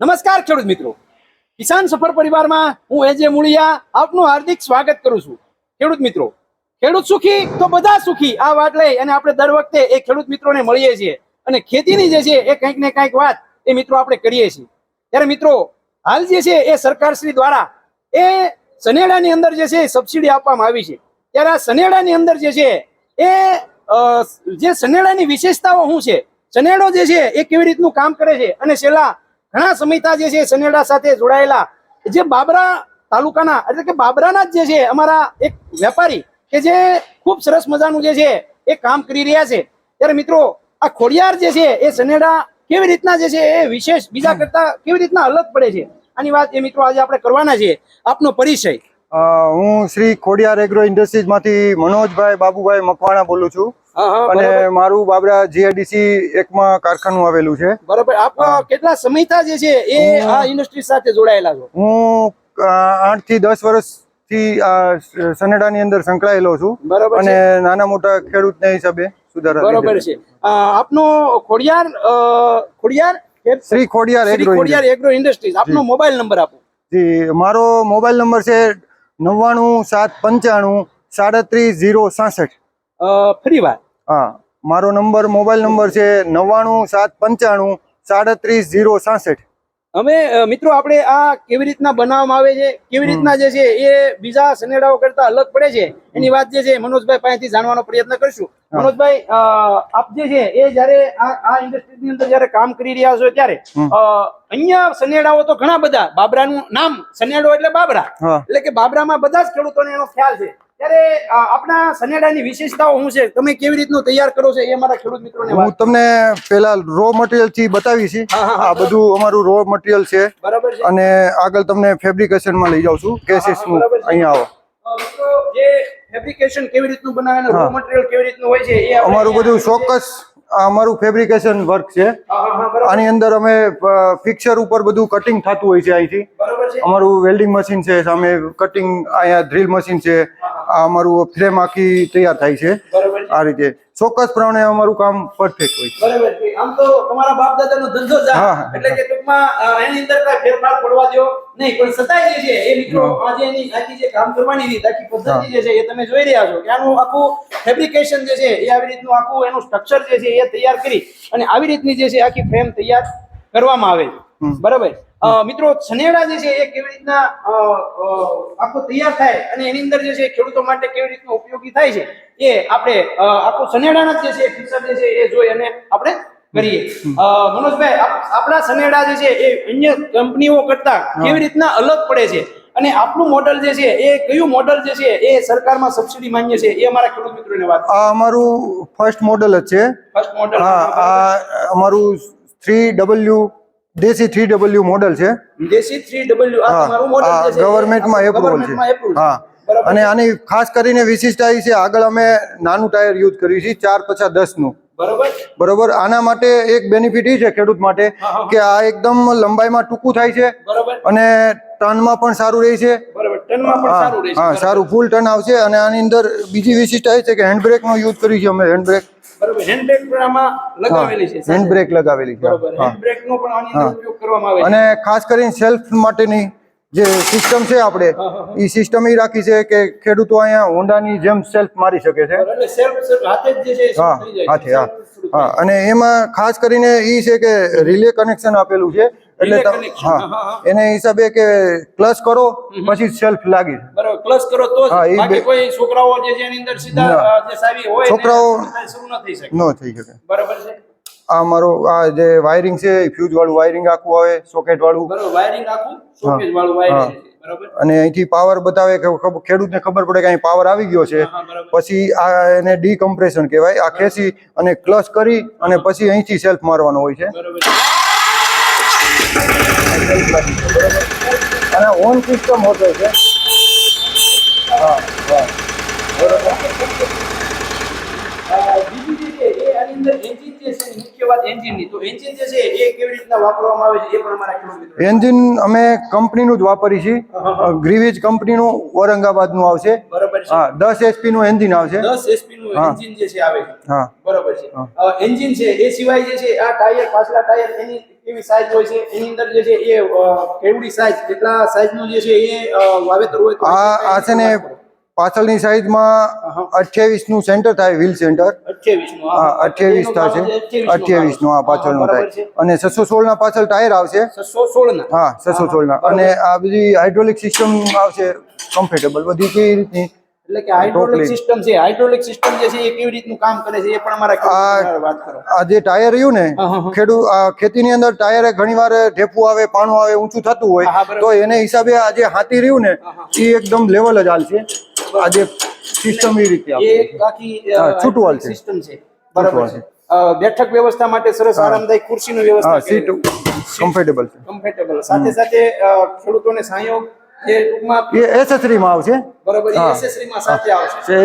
નમસ્કાર ખેડૂત મિત્રો. કિસાન સફર પરિવારમાં હું એજે મુળિયા આપનું હાર્દિક સ્વાગત કરું છું. ખેડૂત મિત્રો, ખેડૂત સુખી તો બધા સુખી આ વાત લઈ અને આપણે દર વખતે એ ખેડૂત મિત્રોને મળીએ છીએ. અને ખેતીની જે છે એ કંઈક ને કંઈક વાત એ મિત્રો આપણે કરીએ છીએ. ત્યારે મિત્રો, હાલ જે છે એ સરકારશ્રી દ્વારા એ સનેડાની અંદર જે છે સબસિડી આપવામાં આવી છે. ત્યારે આ સનેડાની અંદર જે છે એ જે સનેડાની વિશેષતાઓ શું છે? સનેડો જે છે એ કેવી રીતનું કામ કરે છે? અને છેલ્લા ઘણા સમિતા જે છે સનેડા સાથે જોડાયેલા. જે બાબરા તાલુકાના એટલે કે બાબરાના જ જે છે અમારા એક વેપારી કે જે ખૂબ સરસ મજાનું જે છે એ કામ કરી રહ્યા છે. ત્યારે મિત્રો આ ખોડિયાર જે છે એ સનેડા કેવી રીતના જે છે એ વિશેષ બીજા કરતા કેવી રીતના અલગ પડે છે? આની વાત એ મિત્રો આજે આપણે કરવાના છે. આપનો પરિચય. હું શ્રી ખોડિયાર એગ્રો ઇન્ડસ્ટ્રીઝમાંથી મનોજભાઈ બાબુભાઈ મકવાણા બોલું છું. અને મારું બાબરા જીઆઈડીસી એકમાં કારખાનું આવેલું છે. બરાબર. આપ કેટલા સમયથી જે છે એ આ ઇન્ડસ્ટ્રી સાથે જોડાયેલા છો? હું આઠથી દસ વર્ષથી આ સનેડાની અંદર સંકળાયેલો છું. બરાબર અને નાના મોટા ખેડૂતના હિસાબે સુધારા બરાબર છે. આપનો Khodiyar Khodiyar Shri Khodiyar agro Khodiyar agro industries આપનો મોબાઈલ નંબર આપો. જી મારો મોબાઈલ નંબર છે નવ્વાણું સાત પંચાણું સાડત્રીસ ઝીરો સાસઠ. ફરી વાર. હા મારો નંબર મોબાઈલ નંબર છે નવ્વાણું સાત પંચાણું સાડત્રીસ ઝીરો સાસઠ. હવે મિત્રો આપણે આ કેવી રીતના બનાવવામાં આવે છે કેવી રીતના જે છે એ બીજા સનેડાઓ કરતા અલગ પડે છે એની વાત જે છે મનોજભાઈ પાસેથી જાણવાનો પ્રયત્ન કરશું. મનોજભાઈ આપ જે છે એ જયારે આ આ ઇન્ડસ્ટ્રીની અંદર જયારે કામ કરી રહ્યા છો ત્યારે અહીંયા સનેડાઓ તો ઘણા બધા બાબરાનું નામ સનેડો એટલે બાબરા. એટલે કે બાબરામાં બધા જ ખેડૂતોને એનો ખ્યાલ છે. ત્યારે આપણા સનેડાની વિશેષતાઓ શું છે? તમે કેવી રીતનું તૈયાર કરો છો? એ અમારા ખેડૂત મિત્રોને હું તમને પેલા રો મટીરિયલથી બતાવી છે. આ બધું અમારું રો મટીરિયલ છે. બરાબર છે. અને આગળ તમને ફેબ્રિકેશનમાં લઈ જાઉં છું. કેસીસનું. અહીંયા આવો. જે ફેબ્રિકેશન કેવી રીતનું બનાવે રો મટીરિયલ કેવી રીતનું હોય છે એ અમારું બધું ચોક્કસ આ અમારું ફેબ્રિકેશન વર્ક છે. આની અંદર અમે ફિક્સર ઉપર બધું કટિંગ થતું હોય છે અહીંથી. અમારું વેલ્ડિંગ મશીન છે સામે કટિંગ અહીંયા ડ્રીલ મશીન છે. આ અમારું ફ્રેમ આખી તૈયાર થાય છે. આ રીતે. ચોક્કસ પ્રમાણે અમારું કામ પરફેક્ટ હોય છે. આમ તો તમારા બાપ દાદાનો ધંધો જ આ. હા, હા. એટલે કે ટૂંકમાં એની અંદર કાંઈ ફેરફાર પડવા દો નહીં. પણ છતાંય જે છે એ મિત્રો આજે એની આખી જે કામ કરવાની રીત આખી પદ્ધતિ જે છે એ તમે જોઈ રહ્યા છો કે આનું આખું ફેબ્રિકેશન જે છે એ આવી રીતનું આખું એનું સ્ટ્રક્ચર જે છે એ તૈયાર કરી અને આવી રીતની જે છે આખી ફ્રેમ તૈયાર કરવામાં આવે છે. બરોબર? મિત્રો છનેડા જે છે એ કેવી રીતના આખો તૈયાર થાય અને એની અંદર જે છે ખેડૂતો માટે કેવી રીતનો ઉપયોગી થાય છે એ આપણે આખો છનેડાના જ છે ફીચર જે છે એ જોઈ અને આપણે કરીએ. મનોજભાઈ આપણા સનેડા જે છે એ અન્ય કંપનીઓ કરતા કેવી રીતના અલગ પડે છે અને આપણું મોડલ જે છે એ કયું મોડલ જે છે એ સરકારમાં સબસિડી માન્ય છે એ અમારા ખેડૂત મિત્રોને વાત આ અમારું ફર્સ્ટ મોડલ જ છે. ફર્સ્ટ મોડલ હા આ અમારું થ્રી ડબલ્યુ દેશી થ્રી ડબલ્યુ મોડલ છે. દેશી 3W આ હા તમારું મોડલ છે એપ્રુવલ છે. હા. અને આની ખાસ કરીને વિશિષ્ટતા એ છે આગળ અમે નાનું ટાયર યુઝ કર્યું છે ચાર પચાસ દસનું બરોબર? આના માટે એક બેનિફિટ એ છે ખેડૂત માટે. કે આ એકદમ લંબાઈમાં ટૂંકું થાય છે અને ટર્નમાં પણ સારું રહે છે. હા સારું રહેશે હા સારું ફૂલ ટર્ન આવશે અને આની અંદર બીજી વિશિષ્ટતા એ છે કે હેન્ડ બ્રેકનો યુઝ કર્યું છે અમે હેન્ડ બ્રેક બરોબર હેન્ડ બ્રેક લગાવેલી છે અને ખાસ કરીને સેલ્ફ માટેની જે સિસ્ટમ છે આપણે. એ સિસ્ટમ એ રાખી છે કે ખેડૂતો અહીંયા હોન્ડાની જેમ સેલ્ફ મારી શકે છે. હા હાથે હા. હા અને એમાં ખાસ કરીને એ છે કે રિલે કનેક્શન આપેલું છે. એટલે હા. એને હિસાબે કે ક્લચ કરો પછી સેલ્ફ લાગી. બરોબર ક્લચ કરો તો હા, એ બાકી કોઈ છોકરાઓ જે છે અંદર સીધા જે સાવી હોય છોકરાઓ- એ ન થઈ શકે. ન થઈ શકે. બરોબર છે? આ મારો આ જે વાયરિંગ છે ફ્યુઝ વાળું વાયરિંગ આખું આવે સોકેટ વાળું. બરોબર વાયરિંગ આખું? સોકેટ વાળું વાયરિંગ બરોબર? અને અહીંથી પાવર બતાવે કે ખેડૂતને ખબર પડે કે અહીં પાવર આવી ગયો છે. પછી આ એને ડીકમ્પ્રેશન કહેવાય આ ખેંચી અને ક્લચ કરી અને પછી અહીંથી સેલ્ફ મારવાનો હોય છે. બરોબર. છે. અને ઓન સિસ્ટમ હોતો છે. હા હા અ, બીજું જે છે એ આની અંદર જે છે મુખ્ય વાત engine તો engine જે છે એ કેવી રીતના વાપરવામાં આવે છે એ મિત્રો એન્જિન અમે કંપનીનું જ વાપરી છીએ. ગ્રીવેજ કંપનીનું ઔરંગાબાદનું આવશે. બરોબર છે. હા દસ એચપી નું એન્જિન આવશે. દસ એચપી નું. જે છે આવે છે. હા. બરોબર છે. એન્જિન છે એ સિવાય જે છે આ ટાયર પાછલા ટાયર એની કેવી સાઈઝ હોય છે? એની અંદર જે છે એ કેવડી સાઈઝ કેટલા સાઈઝનું જે છે એ વાવેતર હોય તો આ આ છે ને પાછળની સાઈડમાં અઠ્યાવીસનું સેન્ટર થાય વ્હીલ સેન્ટર હા. અઠ્યાવીસ થશે અઠ્યાવીસનું આ પાછળનું થાય. અને છસો સોળ ના પાછળ ટાયર આવશે. હા છસો સોળ ના અને આ બધી હાઇડ્રોલિક સિસ્ટમ આવશે કમ્ફર્ટેબલ બધી કેવી રીતની? એટલે કે હાઇડ્રોલિક સિસ્ટમ છે હાઇડ્રોલિક સિસ્ટમ જે છે એ કેવી રીતનું કામ કરે છે એ પણ અમારા વાત કરો. આ જે ટાયર રહ્યું ને હા, હા, હા. ખેડૂત આ ખેતીની અંદર ટાયરે ઘણીવાર ઢેપું આવે પાણું આવે ઊંચું થતું હા, હા, હોય તો એને હિસાબે આ જે હાથી રહ્યું ને એ એકદમ લેવલ જ હાલશે. આ જે સિસ્ટમ એ રીતે એક છે. આખી હા, છૂટું સિસ્ટમ છે. બરાબર છે. બેઠક વ્યવસ્થા માટે સરસ આરામદાયક ખુરશીનું વ્યવસ્થા સીટ કમ્ફર્ટેબલ છે. કમ્ફર્ટેબલ સાથે સાથે ખેડૂતોને સહયોગ એ ટૂંકમાં એ એસેસરી માં આવશે? બરાબર હા. સાથે આવશે. જે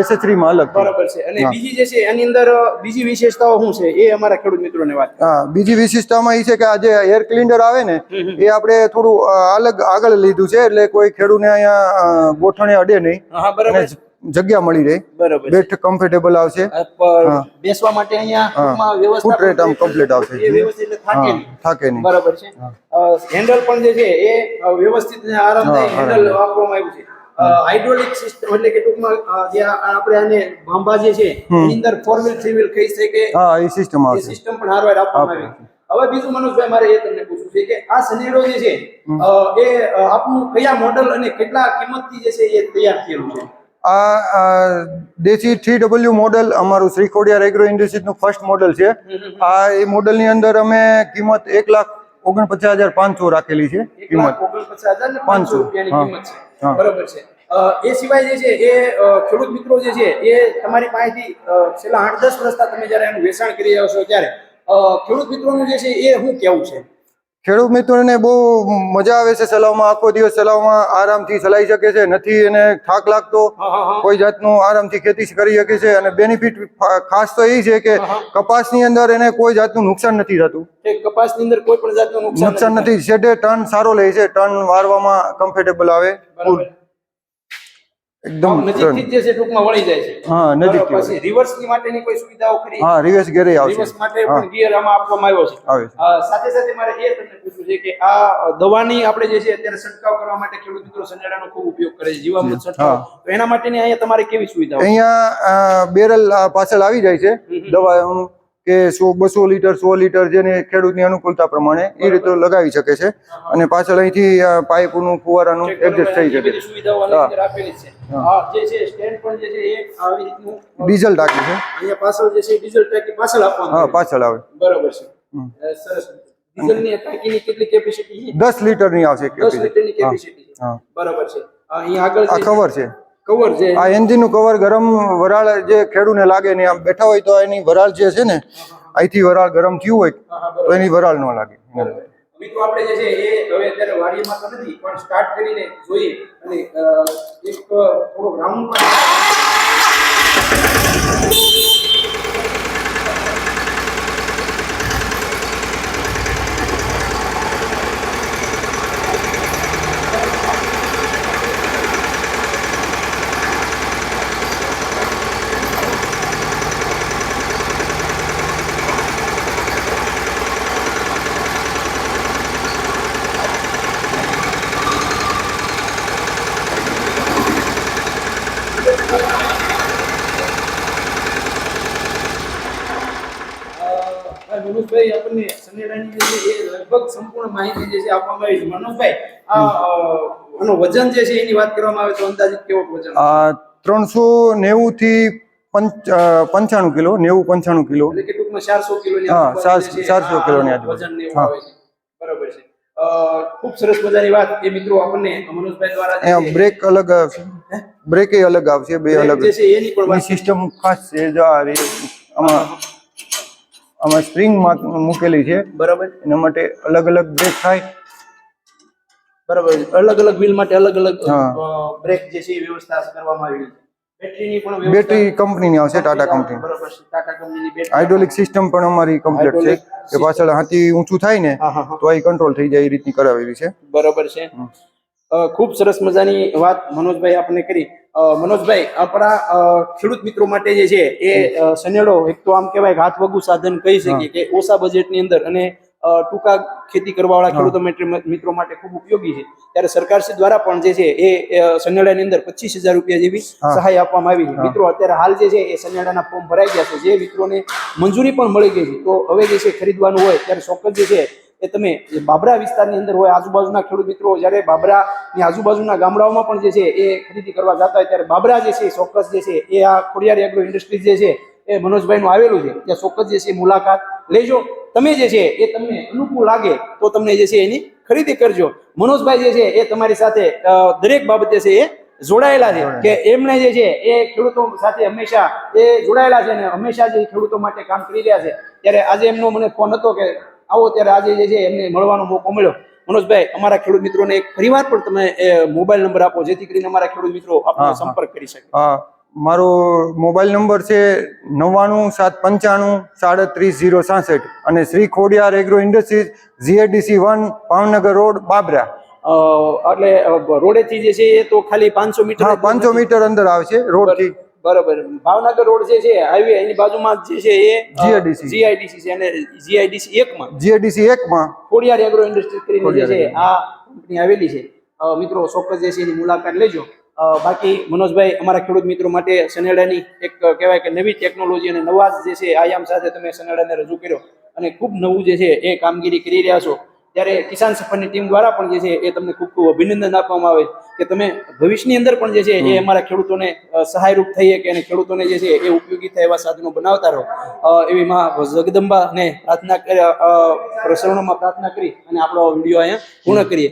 અલગ બરાબર છે. અને બીજી જે છે એની અંદર બીજી વિશેષતાઓ શું છે? એ અમારા ખેડૂત મિત્રોને વાત હા બીજી વિશિષ્ટતામાં એ છે કે આ જે એર ક્લિન્ડર આવે ને એ આપણે થોડું અલગ આગળ લીધું છે એટલે કોઈ ખેડૂને અહીંયા ગોઠણે અડે નહીં. હા બરાબર જગ્યા મળી રહે. બરાબર. બેસ્ટ કમ્ફર્ટેબલ આવશે. બેસવા માટે અહીંયા વ્યવસ્થા ફૂટ રેટ આમ કમ્પ્લીટ આવશે. એ વ્યવસ્થિત થાકે નહીં. થાકે નહીં બરાબર છે. હેન્ડલ પણ જે છે એ વ્યવસ્થિત અને આરામદાયક હેન્ડલ આપવામાં આવ્યું છે. હાઇડ્રોલિક સિસ્ટમ એટલે કે ટૂંકમાં જે આપણે આને ભાંભા જે છે એની અંદર ફોર વ્હીલ થ્રી વ્હીલ કહી શકે. હા એ સિસ્ટમ આવશે. સિસ્ટમ પણ હારવાર આપવામાં આવી છે. હવે બીજું મનોજભાઈ મારે એ તમને પૂછવું છે કે આ સનેડો જે છે એ આપનું કયા મોડલ અને કેટલા કિંમતથી જે છે એ તૈયાર થયેલું છે? આ દેશી થ્રી ડબલ્યુ મોડલ અમારું શ્રી ખોડિયાર એગ્રો ઇન્ડસ્ટ્રીઝનું ફર્સ્ટ મોડલ છે. આ એ મોડલની અંદર અમે કિંમત એક લાખ ઓગણપચાસ હજાર પાંચસો રાખેલી છે કિંમત. પાંચસો. બરોબર છે. એ સિવાય જે છે એ ખેડૂત મિત્રો જે છે એ તમારી પાસેથી છેલ્લા આઠ દસ વર્ષથી તમે જ્યારે એનું વેચાણ કરી રહ્યા છો ત્યારે ખેડૂત મિત્રોનું જે છે એ શું કેવું છે? ખેડૂત મિત્રોને બહુ મજા આવે છે ચલાવવામાં આખો દિવસ ચલાવવામાં આરામથી ચલાવી શકે છે નથી એને થાક લાગતો. કોઈ જાતનું આરામથી ખેતી કરી શકે છે અને બેનિફિટ ખાસ તો એ છે કે કપાસની અંદર એને કોઈ જાતનું નુકસાન નથી થતું. કપાસની અંદર કોઈ પણ જાતનું નુકસાન નથી. શેડે ટર્ન સારો લે છે ટર્ન વારવામાં કમ્ફર્ટેબલ આવે. એકદમ નજીકથી જે છે ટૂંકમાં વળી જાય છે. હા, નજીક પછી રિવર્સની માટેની કોઈ સુવિધાઓ ખરી? હા રિવર્સ ગેરે આવશે. રિવર્સ માટે પણ ગિયર આમાં આપવામાં આવ્યો છે. આવે સાથે સાથે મારે એ તમને પૂછવું છે કે આ દવાની આપણે જે છે અત્યારે છંટકાવ કરવા માટે ખેડૂત મિત્રો સંજાડાનો ખૂબ ઉપયોગ કરે છે જીવામૃત છંટકાવ. તો એના માટેની અહીંયા તમારે કેવી સુવિધાઓ અહીંયા બેરલ પાછળ આવી જાય છે. દવા કે સો બસો લીટર સો લીટર જેને ખેડૂતની અનુકૂળતા પ્રમાણે એ રીતે લગાવી શકે છે અને પાછળ અહીંથી આ પાઇપનું ફુવારાનું એડજસ્ટ થઈ શકે ડીઝલ ટાંકી છે. અહીંયા પાછળ જે છે ડીઝલ ટાંકી પાછળ આપવાનું હા પાછળ આવે. બરાબર છે. સરસ. ડીઝલની ટાંકીની કેટલી કેપેસિટી છે? દસ લીટરની આવશે. લીટરની કેપેસિટી છે. બરાબર છે. અહીંયા આગળ આ ખબર કવર છે. કવર છે. આ એન્જિનનું કવર ગરમ વરાળ જે ખેડૂને લાગે ને આમ બેઠા હોય તો એની વરાળ જે છે ને અહીંથી વરાળ ગરમ થયું હોય તો એની વરાળ ન લાગે. મિત્રો આપણે જે છે એ હવે અત્યારે વાડીમાં તો નથી પણ સ્ટાર્ટ કરીને જોઈએ. અને એક થોડો રાઉન્ડ પણ મનોજભાઈ આપણને સનેડાની જે એ લગભગ સંપૂર્ણ માહિતી જે છે આપવામાં આવી છે. મનોજભાઈ આ અ, વજન જે છે એની વાત કરવામાં આવે તો અંદાજિત કેવો વજન? આ ત્રણસો નેવું થી પંચ પંચાણું કિલો નેવું પંચાણું કિલો. ચારસો કિલોની હા, આજુબાજુ જે છે, 400 આ કિલોની આનું આજુબાજુ. વજન ને હા. છે. બરાબર છે. ખૂબ સરસ મજાની વાત. એ મિત્રો આપણને મનોજભાઈ દ્વારા બ્રેક અલગ આવશે. બ્રેક અલગ આવશે બે અલગ. છે એની પણ સિસ્ટમ ખાસ છે જો આ આમાં આમાં સ્પ્રિંગ મૂકેલી છે. બરાબર. એના માટે અલગ અલગ બ્રેક થાય. બરાબર. અલગ અલગ વ્હીલ માટે અલગ અલગ બ્રેક જે છે એ વ્યવસ્થા કરવામાં આવી છે. બેટરી કંપનીની આવશે ટાટા કંપની હાઇડ્રોલિક સિસ્ટમ પણ અમારી કમ્પ્લીટ છે કે પાછળ હાથી ઊંચું થાય ને તો એ કંટ્રોલ થઈ જાય એ રીતની કરાવેલી છે. બરાબર છે. ખૂબ સરસ મજાની વાત મનોજભાઈ આપણે કરી. મનોજભાઈ આપણા ખેડૂત મિત્રો માટે જે છે એ સનેડો એક તો આમ કહેવાય હાથ વગુ સાધન કહી શકીએ કે ઓછા બજેટની અંદર અને ટૂંકા ખેતી કરવાવાળા ખેડૂતો મિત્રો માટે ખૂબ ઉપયોગી છે. ત્યારે સરકારશ્રી દ્વારા પણ જે છે એ સનેડાની અંદર પચીસ હજાર રૂપિયા જેવી સહાય આપવામાં આવી છે. મિત્રો અત્યારે હાલ જે છે એ સનેડાના ફોર્મ ભરાઈ ગયા છે. જે મિત્રોને મંજૂરી પણ મળી ગઈ છે. તો હવે જે છે ખરીદવાનું હોય ત્યારે ચોક્કસ જે છે એ તમે બાબરા વિસ્તારની અંદર હોય, આજુબાજુના ખેડૂત મિત્રો, જ્યારે બાબરાની આજુબાજુના ગામડાઓમાં પણ જે છે એ ખરીદી કરવા જતા હોય, ત્યારે બાબરા જે છે ચોક્કસ જે છે એ આ ખોડિયારી એગ્રો ઇન્ડસ્ટ્રીઝ જે છે એ મનોજભાઈનું આવેલું છે. ત્યાં ચોક્કસ જે છે મુલાકાત લેજો. તમે જે છે એ તમને અનુકૂળ લાગે તો તમને જે છે એની ખરીદી કરજો. મનોજભાઈ જે છે એ તમારી સાથે દરેક બાબતે છે એ જોડાયેલા છે. કે એમણે જે છે એ ખેડૂતો સાથે હંમેશા એ જોડાયેલા છે અને હંમેશા જે ખેડૂતો માટે કામ કરી રહ્યા છે. ત્યારે આજે એમનો મને ફોન હતો કે આવો ત્યારે આજે જે છે એમને મળવાનો મોકો મળ્યો. મનોજભાઈ અમારા ખેડૂત મિત્રોને એક ફરીવાર પણ તમે મોબાઈલ નંબર આપો જેથી કરીને અમારા ખેડૂત મિત્રો આપણો સંપર્ક કરી શકે. હા મારો મોબાઈલ નંબર છે નવ્વાણું સાત પંચાણું સાડત્રીસ ઝીરો સાસઠ અને Shri Khodiyar agro industries GADC one Bhavnagar road Babra. એટલે રોડેથી જે છે એ તો ખાલી પાંચસો મીટર પાંચસો મીટર અંદર આવશે રોડથી. બરાબર. ભાવનગર રોડ જે છે હાઈવે એની બાજુમાં જે છે એ જીઆઈડીસી. જીઆઈડીસી છે અને જીઆઈડીસી એકમાં. એક માં ખોડિયાર એગ્રો ઇન્ડસ્ટ્રી કરીને જે છે આ કંપની આવેલી છે. મિત્રો ચોક્કસ જે છે એની મુલાકાત લેજો. બાકી મનોજભાઈ અમારા ખેડૂત મિત્રો માટે સનેડાની એક કહેવાય કે નવી ટેકનોલોજી અને નવા જે છે આયામ સાથે તમે સનેડાને રજૂ કર્યો. અને ખૂબ નવું જે છે એ કામગીરી કરી રહ્યા છો. ત્યારે કિસાન સફરની ટીમ દ્વારા પણ જે છે એ તમને ખૂબ ખૂબ અભિનંદન આપવામાં આવે કે તમે ભવિષ્યની અંદર પણ જે છે એ અમારા ખેડૂતોને સહાયરૂપ થઈએ કે અને ખેડૂતોને જે છે એ ઉપયોગી થાય એવા સાધનો બનાવતા રહો. એવી મહા જગદંબાને પ્રાર્થના કરી પ્રસરણોમાં પ્રાર્થના કરી અને આપણો વીડિયો અહીંયા પૂર્ણ કરીએ.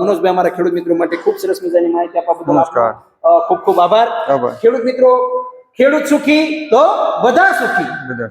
મનોજભાઈ અમારા ખેડૂત મિત્રો માટે ખૂબ સરસ મજાની માહિતી આપવા બદલ ખૂબ ખૂબ આભાર. ખેડૂત મિત્રો ખેડૂત સુખી તો બધા સુખી. બધા